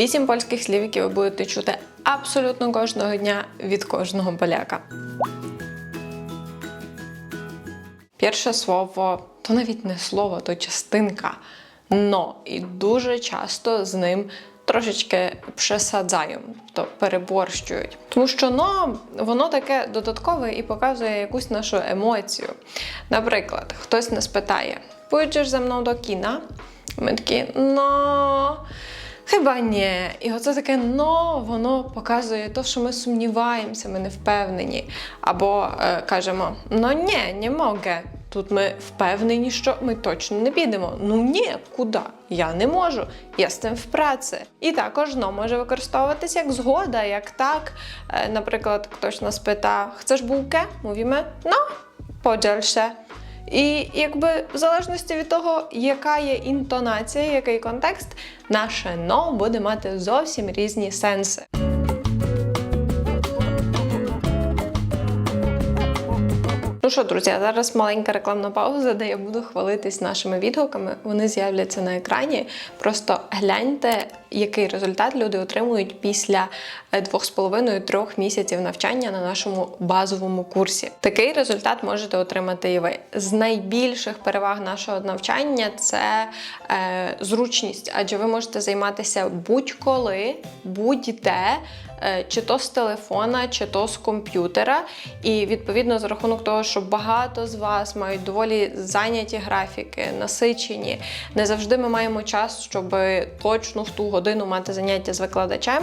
Вісім польських слів, які ви будете чути абсолютно кожного дня від кожного поляка. Перше слово то навіть не слово, то частинка. Но і дуже часто з ним трошечки присадzają, то переборщують. Тому що но воно таке додаткове і показує якусь нашу емоцію. Наприклад, хтось нас питає: поїдеш за мною до кіна? Ми такі, но. Chyba ні. І оце таке но воно показує те, що ми сумніваємося, ми не впевнені. Або е, кажемо, ну ні, не можу. Тут ми впевнені, що ми точно не підемо. Ну ні, куди? Я не можу. Я з тим в праці. І також но може використовуватися як згода, як так. Е, наприклад, хтось нас питає, bułkę? Mówimy, no, podziel się. І якби в залежності від того, яка є інтонація, який контекст, наше но буде мати зовсім різні сенси. Ну що, друзі, зараз маленька рекламна пауза, де я буду хвалитись нашими відгуками. Вони з'являться на екрані. Просто гляньте, який результат люди отримують після е, двох з половиною трьох місяців навчання на нашому базовому курсі. Такий результат можете отримати і ви. З найбільших переваг нашого навчання це е, зручність, адже ви можете займатися будь-коли, будь-де. е, Чи то з телефона, чи то з комп'ютера, і відповідно за рахунок того, що багато з вас мають доволі зайняті графіки, насичені. Не завжди ми маємо час, щоб точно в ту годину мати заняття з викладачем.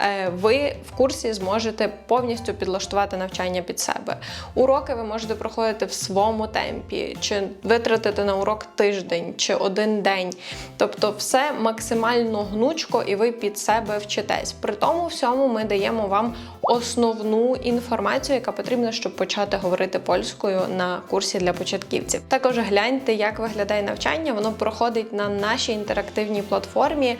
Е, Ви в курсі зможете повністю підлаштувати навчання під себе. Уроки ви можете проходити в своєму темпі, чи витратити на урок тиждень, чи один день. Тобто, все максимально гнучко, і ви під себе вчитесь. При тому всьому ми даємо вам основну інформацію, яка потрібна, щоб почати говорити польською на курсі для початківців. Також гляньте, як виглядає навчання. Воно проходить на нашій інтерактивній платформі.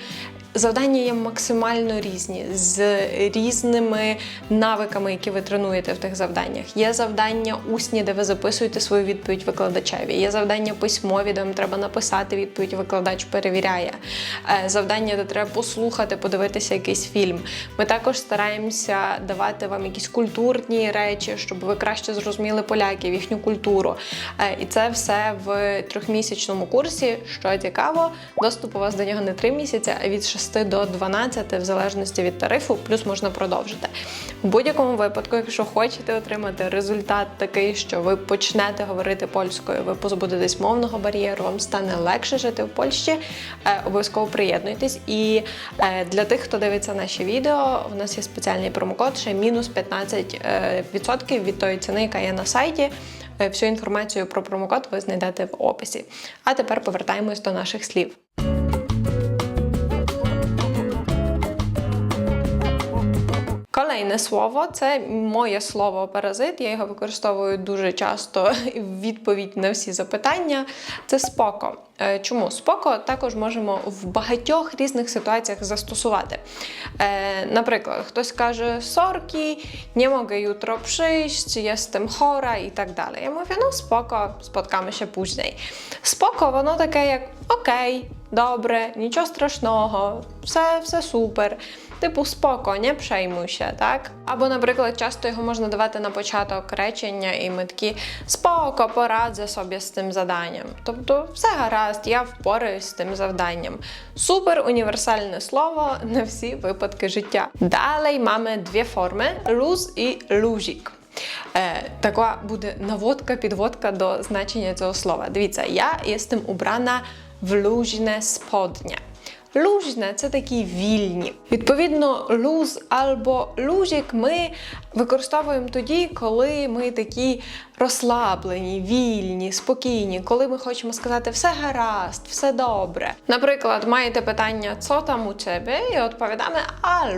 Завдання є максимально різні з різними навиками, які ви тренуєте в тих завданнях. Є завдання усні, де ви записуєте свою відповідь викладачеві. Є завдання письмові, де вам треба написати відповідь, викладач перевіряє. Е, Завдання, де треба послухати, подивитися якийсь фільм. Ми також стараємося давати вам якісь культурні речі, щоб ви краще зрозуміли поляків, їхню культуру. Е, І це все в трьохмісячному курсі. Що цікаво, доступ у вас до нього не три місяці, а від 6 до 12, в залежності від тарифу, плюс можна продовжити. У будь-якому випадку, якщо хочете отримати результат такий, що ви почнете говорити польською, ви позбудетесь мовного бар'єру, вам стане легше жити в Польщі, е, обов'язково приєднуйтесь. І е, для тих, хто дивиться наші відео, у нас є спеціальний промокод, ще мінус 15% е, від тої ціни, яка є на сайті. Всю інформацію про промокод ви знайдете в описі. А тепер повертаємось до наших слів. Kolejне слово це моє слово паразит. Я його використовую дуже часто в відповідь на всі запитання. Це споко. Чому споко також можемо в багатьох різних ситуаціях застосувати. Наприклад, хтось каже сорки, не mogę jutro przyjść, jestem chora і так далі. Я мовлю, ну споко, spotkamy się później. Споко, воно таке, як окей, добре, нічого страшного, все, все супер. Типу споко, не przejmuj так? Або, наприклад, часто його можна давати на початок речення, і ми такі споко, порadzę собі з цим заданням. Тобто, все гаразд, я впораюсь з тим завданням. Супер універсальне слово на всі випадки життя. Далі маємо дві форми: луз і лужік. Е, така буде наводка, підводка до значення цього слова. Дивіться, я jestem ubrana в luźne spodnie. Luźne – це такі вільні. Відповідно, луз або лужик ми використовуємо тоді, коли ми такі розслаблені, вільні, спокійні, коли ми хочемо сказати все гаразд, все добре. Наприклад, маєте питання, що там у тебе? І відповідаємо, а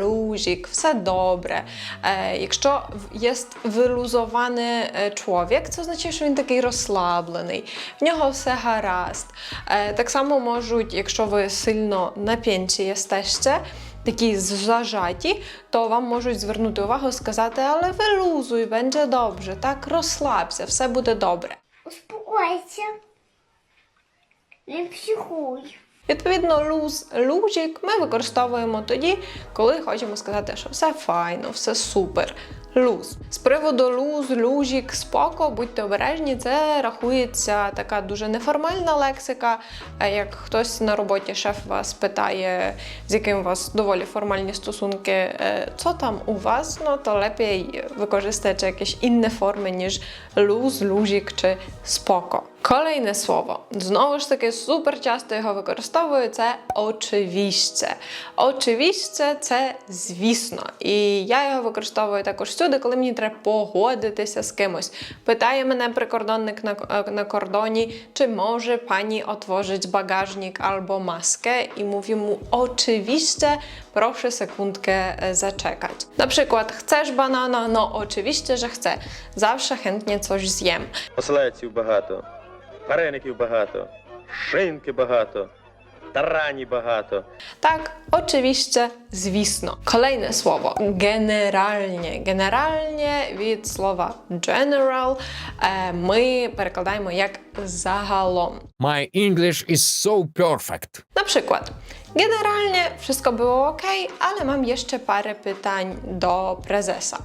все добре. Е, якщо є вилузований е, чоловік, це означає, що він такий розслаблений, в нього все гаразд. Е, так само можуть, якщо ви сильно нап'янці єстеще, такі зажаті, то вам можуть звернути увагу і сказати, але вилузуй, będzie добре, так розслабся, все буде добре. Успокойся. Не психуй. Відповідно, луз лужик ми використовуємо тоді, коли хочемо сказати, що все файно, все супер. Луз. З приводу луз, лужік, споко, будьте обережні, це рахується така дуже неформальна лексика. Е, Як хтось на роботі шеф вас питає, з яким у вас доволі формальні стосунки, е, що там у вас, ну то лепій використати якісь інні форми, ніж луз, лужік чи споко. Kolejne słowo. Znowu ж таки супер часто його використовую. Це очевидце. Очевидце це звісно. І я його використовую також всюди, коли мені треба погодитися з кимось. Питає мене прикордонник на, на кордоні, чи може пані otworzyć bagażnik albo maskę i mówi mu oczywiście, proszę sekundkę e, zaczekać. Na przykład chcesz banana? No oczywiście, że chcę. Zawsze chętnie coś zjem. Оселедців багато, вареників багато, шинки багато, тарані багато. Tak, oczywiście, звісно. Kolejne słowo. Generalnie. Generalnie від слова general е, ми перекладаємо як загалом. My English is so perfect. Na przykład, generalnie wszystko było ok, ale mam jeszcze parę pytań do prezesa.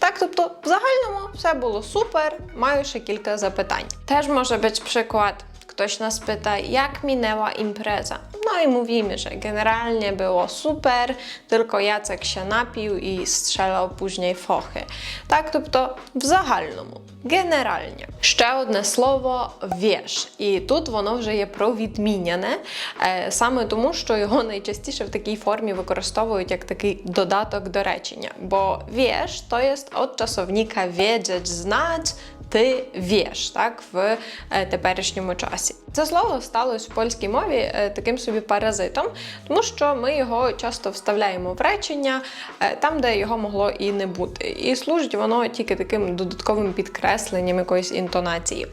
Tak, тобто в загальному все було супер, маю ще кілька запитань. Теж може być przykład, ktoś nas pyta, jak minęła impreza. No i mówimy, że generalnie było super, tylko Jacek się napił i strzelał później fochy. Так, тобто в загальному. Генеральне. Ще одне слово вєш. І тут воно вже є провідміняне, е, саме тому, що його найчастіше в такій формі використовують як такий додаток до речення. Бо вєш то є от часовника wiedzieć, знать, ти вєш, так, в е, теперішньому часі. Це слово сталося в польській мові е, таким собі паразитом, тому що ми його часто вставляємо в речення е, там, де його могло і не бути. І служить воно тільки таким додатковим підкресленням якоїсь інтонації.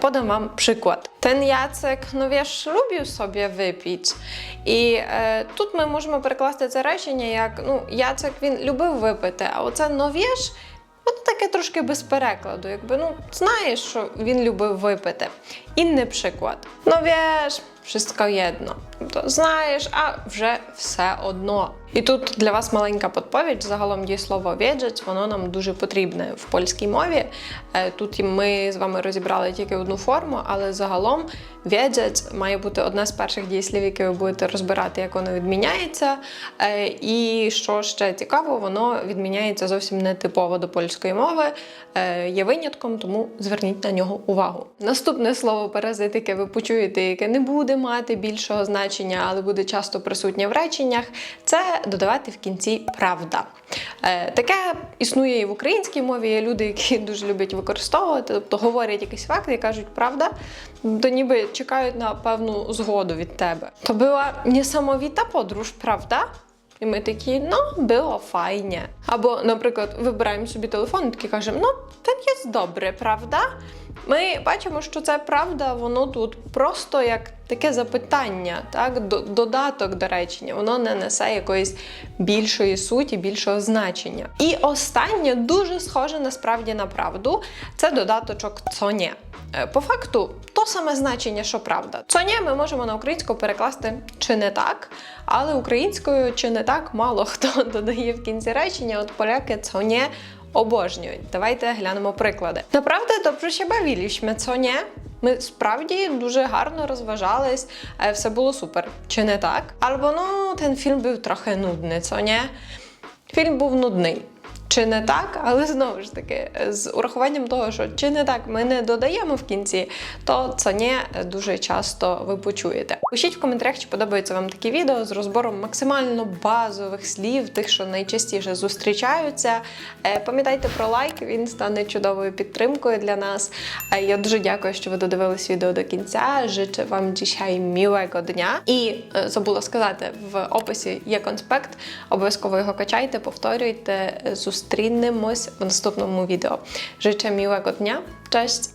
Подам вам приклад. Ten Jacek, no wiesz, lubił sobie wypić. І е, тут ми можемо перекласти це речення як ну, Яцек він любив випити, а оце ну Воно таке трошки без перекладу, якби ну знаєш, що він любив випити. І не приклад. Ну wiesz, wszystko jedno. Тобто знаєш, а вже все одно. І тут для вас маленька подповідь. Загалом дієслово «wiedzieć», воно нам дуже потрібне в польській мові. Е, Тут ми з вами розібрали тільки одну форму, але загалом «wiedzieć» має бути одне з перших дієслів, яке ви будете розбирати, як воно відміняється. Е, І що ще цікаво, воно відміняється зовсім не типово до польської мови, е, є винятком, тому зверніть на нього увагу. Наступне слово паразит, яке ви почуєте, яке не буде мати більшого значення, але буде часто присутнє в реченнях, це додавати в кінці правда. Е, Таке існує і в українській мові. Є люди, які дуже люблять використовувати, тобто говорять якийсь факт і кажуть правда, то ніби чекають на певну згоду від тебе. То була несамовіта подруж, правда? І ми такі, ну, було файне. Або, наприклад, вибираємо собі телефон і такі кажемо, ну, ten є добре, правда? Ми бачимо, що це правда, воно тут просто як таке запитання, так, додаток до речення, воно не несе якоїсь більшої суті, більшого значення. І останнє дуже схоже насправді на правду. Це додаточок «цоня». По факту, то саме значення, що правда. Цоня ми можемо на українську перекласти чи не так, але українською чи не так мало хто додає в кінці речення. От поляки цоня обожнюють. Давайте глянемо приклади. Naprawdę dobrze się bawiliśmy, co nie? Ми справді дуже гарно розважались, е, все було супер. Чи не так? Або ну, ten фільм був трохи нудний, nie? Фільм був нудний. Чи не так, але знову ж таки, з урахуванням того, що чи не так ми не додаємо в кінці, то це не дуже часто ви почуєте. Пишіть в коментарях, чи подобаються вам такі відео з розбором максимально базових слів, тих, що найчастіше зустрічаються. Е, Пам'ятайте про лайк, він стане чудовою підтримкою для нас. Е, Я дуже дякую, що ви додивились відео до кінця. Życzę вам dzisiaj miłego dnia. І е, забула сказати, в описі є конспект. Обов'язково його качайте, повторюйте. Зустрінемось в наступному відео. Życzę miłego dnia. Cześć!